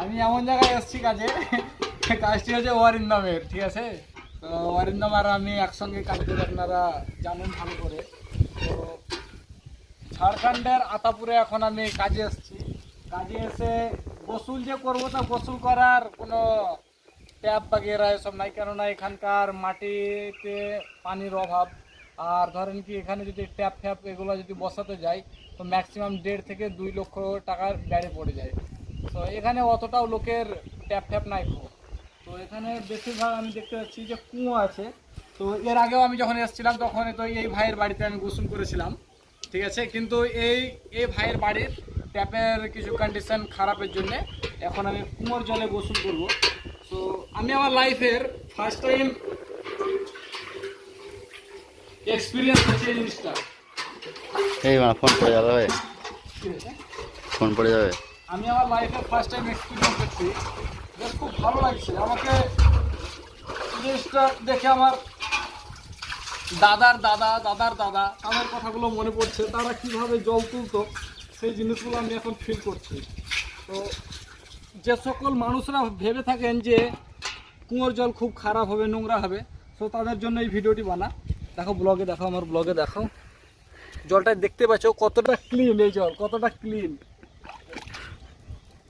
আমি এমন জায়গায় এসেছি কাজে, কাজটি হচ্ছে ওয়ারিন্দামের ঠিক আছে? তো ওয়ারিন্দাম আর আমি একসঙ্গে কাজ করি, আপনারা জানেন ভালো করে। তো ঝাড়খণ্ডের আতাপুরে এখন আমি কাজে এসেছি। কাজে এসে গোসল যে করব তা গোসল করার কোনো ট্যাপ বাগেরা এসব নাই, কেননা এখানকার মাটিতে পানির অভাব। আর ধরেন কি, এখানে যদি ট্যাপ ফ্যাপ এগুলো যদি বসাতে যাই, তো ম্যাক্সিমাম দেড় থেকে দুই লক্ষ টাকার গাড়ি পড়ে যায়। তো এখানে অতটাও লোকের ট্যাপ ট্যাপ নাই তো। এখানে বেশিরভাগ আমি দেখতে পাচ্ছি যে কুয়ো আছে। তো এর আগেও আমি যখন এসেছিলাম তখন তো এই ভাইয়ের বাড়িতে আমি গোসল করেছিলাম। ঠিক আছে? কিন্তু এই এই ভাইয়ের বাড়ির ট্যাপের কিছু কন্ডিশন খারাপের জন্যে এখন আমি কুয়োর জলে গোসল করব। তো আমি আমার লাইফের ফার্স্ট টাইম এক্সপিরিয়েন্স হচ্ছে এই জিনিসটা। এই ফোন পড়ে যাবে। ফোন পড়ে যাবে। আমি আমার লাইফে ফার্স্ট টাইম এক্সপিরিয়েন্স করছি বেশ খুব ভালো লাগছে। আমাকে জিনিসটা দেখে আমার দাদার দাদা দাদার দাদা, তাদের কথাগুলো মনে পড়ছে। তারা কীভাবে জল তুলতো, সেই জিনিসগুলো আমি এখন ফিল করছি। তো যে সকল মানুষরা ভেবে থাকেন যে কুয়োর জল খুব খারাপ হবে, নোংরা হবে, তো তাদের জন্য এই ভিডিওটি বানা। দেখো ব্লগে দেখো, আমার ব্লগে দেখো। জলটা দেখতে পাচ্ছ কতটা ক্লিন এই জল, কতটা ক্লিন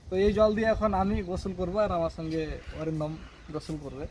তো এই জল দিয়ে এখন আমি গোসল করব আর আমার সঙ্গে অরিন্দম গোসল করবে।